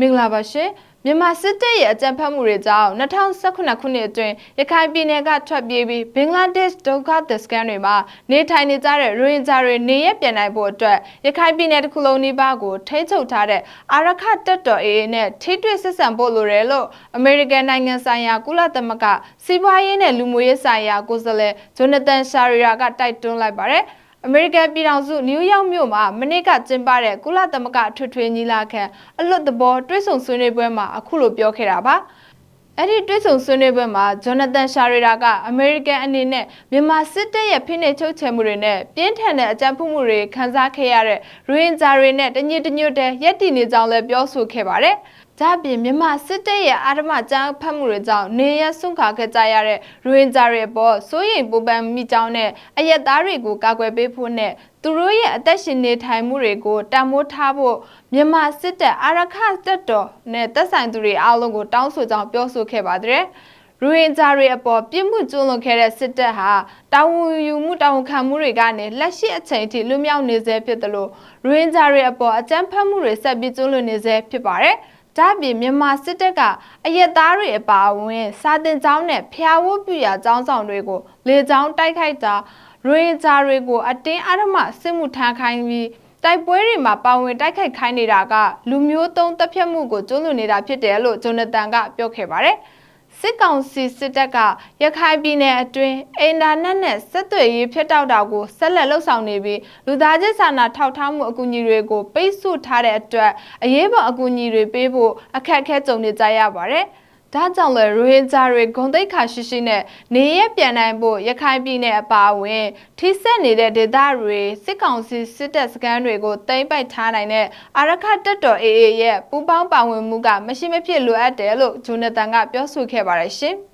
မင်္ဂလာပါရှင်မြန်မာစစ်တပ်ရဲ့အကြမ်းဖက်မှုတွေကြောင့်2018ခုနှစ်အတွင်းရခိုင်ပြည်နယ်ကထွက်ပြေးပြီးဘင်္ဂလားဒေ့ရှ်ဒုက္ခသည်စခန်းတွေမှာနေထိုင်နေကြတဲ့ရိုဟင်ဂျာတွေနေရပြန်နိုင်ဖို့အတွက်ရခိုင်ပြည်နယ်တစ်ခုလုံးနီးပါးကိုထိန်းချုပ်ထားတဲ့အာရခတပ်တော် AA နဲ့ထိတွေ့ဆက်ဆံဖို့လိုတယ်လို့အမေရိကန်နိုင်ငံဆိုင်ရာကုလသမဂ္ဂစီးပွားရေးနဲ့လူမှုရေးဆိုင်ရာကိုယ်စားလှယ်ဂျိုနသန်ရှာရီယာကတိုက်တွန်းလိုက်ပါတယ် အမေရိကန်ပြည်ထောင်စုနယူးယောက်မြို့မှာမနေ့ကကျင်းပတဲ့ကုလသမဂ္ဂထွေထွေညီလာခံအလွတ်သဘောတွဲဆုံဆွေးနွေးပွဲမှာအခုလိုပြောခဲ့တာပါအဲ့ဒီတွဲဆုံဆွေးနွေးပွဲမှာဂျော်နသန်ရှာရီရာကအမေရိကန်အနေနဲ့မြန်မာစစ်တပ်ရဲ့ဖိနှိပ်ချုပ်ချယ်မှုတွေနဲ့ပြင်းထန်တဲ့အကြမ်းဖက်မှုတွေခံစားခဲ့ရတဲ့ရိုဟင်ဂျာတွေနဲ့တညစ်တညွတ်တဲ့ရက်တည်နေကြောင်းလည်းပြောဆိုခဲ့ပါတယ်။ ဒါ့အပြင်မြန်မာစစ်တပ်ရဲ့အာဓမကြမ်းဖက်မှုတွေကြောင့်နေရဆွန့်ခါခဲ့ကြရတဲ့ရိုဟင်ဂျာတွေအပေါ်စိုးရိမ်ပူပန်မိကြောင်းနဲ့အယက်သားတွေကိုကာကွယ်ပေးဖို့နဲ့သူတို့ရဲ့အသက်ရှင်နေထိုင်မှုတွေကိုတံမိုးထားဖို့မြန်မာစစ်တပ်အာရခတပ်တော်နဲ့တပ်ဆိုင်သူတွေအားလုံးကိုတောင်းဆိုကြောင်းပြောဆိုခဲ့ပါတယ်။ရိုဟင်ဂျာတွေအပေါ်ပြစ်မှုကျူးလွန်ခဲ့တဲ့စစ်တပ်ဟာတာဝန်ယူမှုတာဝန်ခံမှုတွေကနေလက်ရှိအချိန်ထိလွတ်မြောက်နေဆဲဖြစ်တယ်လို့ရိုဟင်ဂျာတွေအပေါ်အကြမ်းဖက်မှုတွေဆက်ပြီးကျူးလွန်နေဆဲဖြစ်ပါတယ်။ ဒါ့အပြင်မြန်မာစစ်တပ်ကအရက်သားတွေအပါအဝင်စာတင်ကျောင်းနဲ့ဖျားဝတ်ပြရာကျောင်းဆောင်တွေကိုလေကြောင်းတိုက်ခိုက်တာရိုဟင်ဂျာတွေကိုအတင်းအဓမ္မစစ်မှုထမ်းခိုင်းပြီးတိုက်ပွဲတွေမှာပါဝင်တိုက်ခိုက်ခိုင်းနေတာကလူမျိုးတုံးတပ်ဖြတ်မှုကိုကျူးလွန်နေတာဖြစ်တယ်လို့ဂျိုနသန်ကပြောခဲ့ပါတယ်။ စစ်ကောင်စီစစ်တပ်ကရခိုင်ပြည်နယ်အတွင်းအင်တာနက်နဲ့ဆက်သွယ်ရေးဖြတ်တောက်တာကိုဆက်လက်လှုပ်ဆောင်နေပြီးလူသားချင်းစာနာထောက်ထားမှုအကူအညီတွေကိုပိတ်ဆို့ထားတဲ့အတွက်အရေးပေါ်အကူအညီတွေပေးဖို့အခက်အခဲကြုံနေကြရပါတယ်။ ဒါကြောင့်လဲရိုဟင်ဂျာတွေဂုံတိတ်ခါရှိရှိနဲ့နေရပြန်နိုင်ဖို့ရခိုင်ပြည်နယ်အပါအဝင် ထိစက်နေတဲ့ဒေသတွေစစ်ကောင်စီစစ်တပ်စခန်းတွေကိုတိမ့်ပိုက်ထားနိုင်တဲ့အာရခတပ်တော် AA ရဲ့ပူးပေါင်းပါဝင်မှုကမရှိမဖြစ်လိုအပ်တယ်လို့ဂျိုနသန်ကပြောဆိုခဲ့ပါတယ်ရှင်။